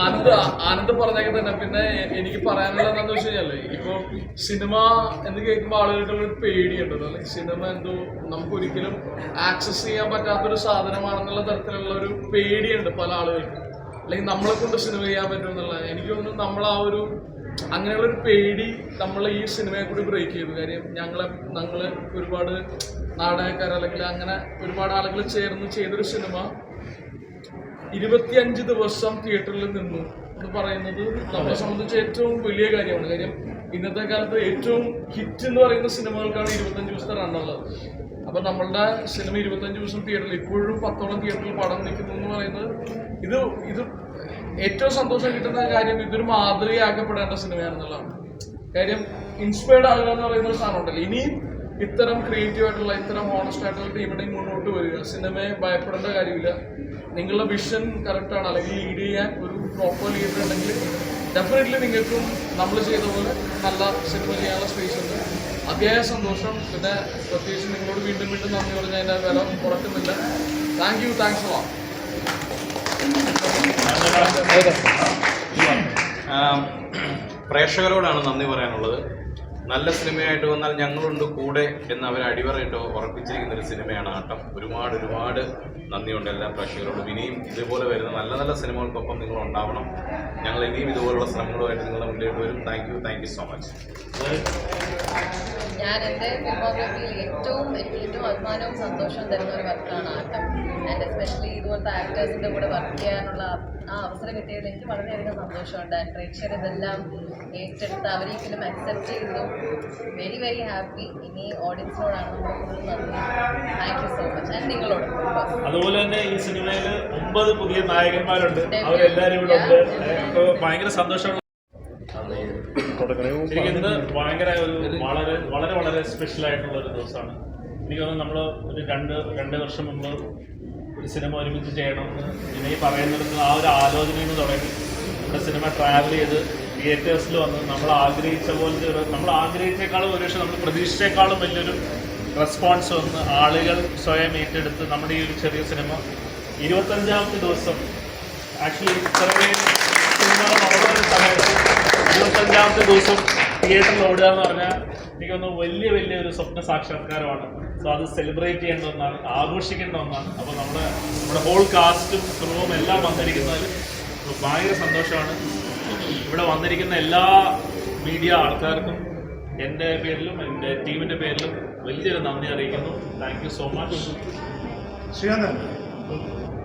ആനന്ദ് ആനന്ദ് പറഞ്ഞൊക്കെ തന്നെ. പിന്നെ എനിക്ക് പറയാനുള്ളത് എന്താണെന്ന് വെച്ച് കഴിഞ്ഞാൽ ഇപ്പൊ സിനിമ എന്ന് കേൾക്കുമ്പോൾ ആളുകൾക്കുള്ള ഒരു പേടിയുണ്ട്. അല്ലെ സിനിമ എന്തോ നമുക്ക് ഒരിക്കലും ആക്സസ് ചെയ്യാൻ പറ്റാത്തൊരു സാധനമാണെന്നുള്ള തരത്തിലുള്ള ഒരു പേടിയുണ്ട് പല ആളുകൾക്കും. അല്ലെങ്കിൽ നമ്മളെ കൊണ്ട് സിനിമ ചെയ്യാൻ പറ്റും എന്നുള്ള എനിക്ക് തോന്നുന്നു നമ്മൾ ആ ഒരു അങ്ങനെയുള്ള ഒരു പേടി നമ്മൾ ഈ സിനിമയെ കൂടി ബ്രേക്ക് ചെയ്തു. കാര്യം ഞങ്ങളെ ഞങ്ങൾ ഒരുപാട് നാടകക്കാർ അല്ലെങ്കിൽ അങ്ങനെ ഒരുപാട് ആളുകൾ ചേർന്ന് ചെയ്തൊരു സിനിമ ഇരുപത്തിയഞ്ച് ദിവസം തിയേറ്ററിൽ നിന്നു എന്ന് പറയുന്നത് നമ്മളെ സംബന്ധിച്ച് ഏറ്റവും വലിയ കാര്യമാണ്. കാര്യം ഇന്നത്തെ കാലത്ത് ഏറ്റവും ഹിറ്റ് എന്ന് പറയുന്ന സിനിമകൾക്കാണ് ഇരുപത്തഞ്ച് ദിവസത്തെ റണ്ണുള്ളത് അപ്പൊ നമ്മളുടെ സിനിമ ഇരുപത്തഞ്ച് ദിവസം തിയേറ്ററിൽ ഇപ്പോഴും പത്തോളം തിയേറ്ററിൽ പടം നിൽക്കുന്നു എന്ന് പറയുന്നത് ഇത് ഇത് ഏറ്റവും സന്തോഷം കിട്ടുന്ന കാര്യം ഇതൊരു മാതൃകയാക്കപ്പെടേണ്ട സിനിമയാണെന്നുള്ളതാണ്. കാര്യം ഇൻസ്പയർഡ് ആകുക എന്ന് പറയുന്ന ഒരു സാധനം ഉണ്ടല്ലോ. ഇനിയും ഇത്തരം ക്രിയേറ്റീവ് ആയിട്ടുള്ള ഇത്തരം ഹോണസ്റ്റ് ആയിട്ടുള്ള ടീമിനെ മുന്നോട്ട് വരിക. സിനിമയെ ഭയപ്പെടേണ്ട കാര്യമില്ല. നിങ്ങളുടെ വിഷൻ കറക്റ്റാണ് അല്ലെങ്കിൽ ലീഡ് ചെയ്യാൻ ഒരു പ്രോപ്പർ ലീഡർ ഉണ്ടെങ്കിൽ ഡെഫിനറ്റ്ലി നിങ്ങൾക്കും നമ്മൾ ചെയ്ത പോലെ നല്ല സിനിമ ചെയ്യാനുള്ള സ്പേസ് ഉണ്ട്. അതിയായ സന്തോഷം. പിന്നെ പ്രത്യേകിച്ച് നിങ്ങളോട് വീണ്ടും വീണ്ടും നന്ദി പറഞ്ഞതിന്റെ വില കുറക്കുന്നില്ല താങ്ക് യു താങ്ക്സ് വാ പ്രേക്ഷകരോടാണ് നന്ദി പറയാനുള്ളത്. നല്ല സിനിമയായിട്ട് വന്നാൽ ഞങ്ങളുണ്ട് കൂടെ എന്ന് അവർ അടിവറയിട്ട് ഉറപ്പിച്ചിരിക്കുന്ന ഒരു സിനിമയാണ് ആട്ടം. ഒരുപാട് ഒരുപാട് നന്ദിയുണ്ട് എല്ലാ പ്രേക്ഷകരോടും. ഇനിയും ഇതുപോലെ വരുന്ന നല്ല നല്ല സിനിമകൾക്കൊപ്പം നിങ്ങൾ ഉണ്ടാവണം. ഞങ്ങൾ ഇനിയും ഇതുപോലുള്ള ശ്രമങ്ങളുമായിട്ട് നിങ്ങളുടെ മുന്നിലേക്ക് വരും. Thank you thank you so much ഞാൻ എന്റെ ഫിലിമോഗ്രഫിയിൽ ഏറ്റവും ഏറ്റവും അഭിമാനവും സന്തോഷവും തരുന്ന ഒരു വർക്കാണ് ആട്ടം. ആൻഡ് എസ്പെഷ്യലി ഇതുപോലത്തെ ആക്ടേഴ്സിന്റെ കൂടെ വർക്ക് ചെയ്യാനുള്ള ആ അവസരം കിട്ടിയതിൽ എനിക്ക് വളരെയധികം സന്തോഷമുണ്ട്. ആൻഡ് ഏറ്റെടുത്ത് അവർ അക്സെപ്റ്റ് ചെയ്തു. വെരി വെരി ഹാപ്പി ഇനി ഓഡിയൻസിനോടാണ് thank you so much and നിങ്ങളോട്. അതുപോലെ തന്നെ ഈ സിനിമയിൽ ഒമ്പത് പുതിയ നായകന്മാരുണ്ട്. അവരെല്ലാവരും ഇവിടെ ഉണ്ട്. ഭയങ്കര സന്തോഷമുള്ള ഇന്ന് ഭയങ്കര ഒരു വളരെ വളരെ വളരെ സ്പെഷ്യൽ ആയിട്ടുള്ള ഒരു ദിവസമാണ്. എനിക്ക് തോന്നുന്നു നമ്മൾ ഒരു രണ്ട് രണ്ട് വർഷം മുമ്പ് ഒരു സിനിമ ഒരുമിച്ച് ചെയ്യണമെന്ന് ഇനി പറയുന്നിടത്ത് ആ ഒരു ആലോചനയിൽ നിന്ന് തുടങ്ങി. നമ്മുടെ സിനിമ ട്രാവൽ ചെയ്ത് തിയേറ്റേഴ്സിൽ വന്ന് നമ്മൾ ആഗ്രഹിച്ച പോലത്തെ ഒരു നമ്മൾ ആഗ്രഹിച്ചേക്കാളും ഒരു പക്ഷേ നമ്മൾ പ്രതീക്ഷിച്ചേക്കാളും വലിയൊരു റെസ്പോൺസ് വന്ന് ആളുകൾ സ്വയം ഏറ്റെടുത്ത് നമ്മുടെ ഈ ഒരു ചെറിയ സിനിമ ഇരുപത്തഞ്ചാമത്തെ ദിവസം. ആക്ച്വലി ഇത്രയും സിനിമകൾ ഒരു സമയത്ത് ഇരുപത്തഞ്ചാമത്തെ ദിവസം തിയേറ്ററിൽ ഓടുക എന്ന് പറഞ്ഞാൽ എനിക്കൊന്ന് വലിയ വലിയ ഒരു സ്വപ്ന സാക്ഷാത്കാരമാണ്. സോ അത് സെലിബ്രേറ്റ് ചെയ്യേണ്ട ഒന്നാണ് ആഘോഷിക്കേണ്ട ഒന്നാണ്. അപ്പോൾ നമ്മുടെ നമ്മുടെ ഹോൾ കാസ്റ്റും ക്രൂവും എല്ലാം വന്നിരിക്കുന്നതിൽ ഭയങ്കര സന്തോഷമാണ്. ഇവിടെ വന്നിരിക്കുന്ന എല്ലാ മീഡിയ ആൾക്കാർക്കും എന്റെ പേരിലും എന്റെ ടീമിന്റെ പേരിലും വലിയൊരു നന്ദി അറിയിക്കുന്നു. Thank you so much Srikanth.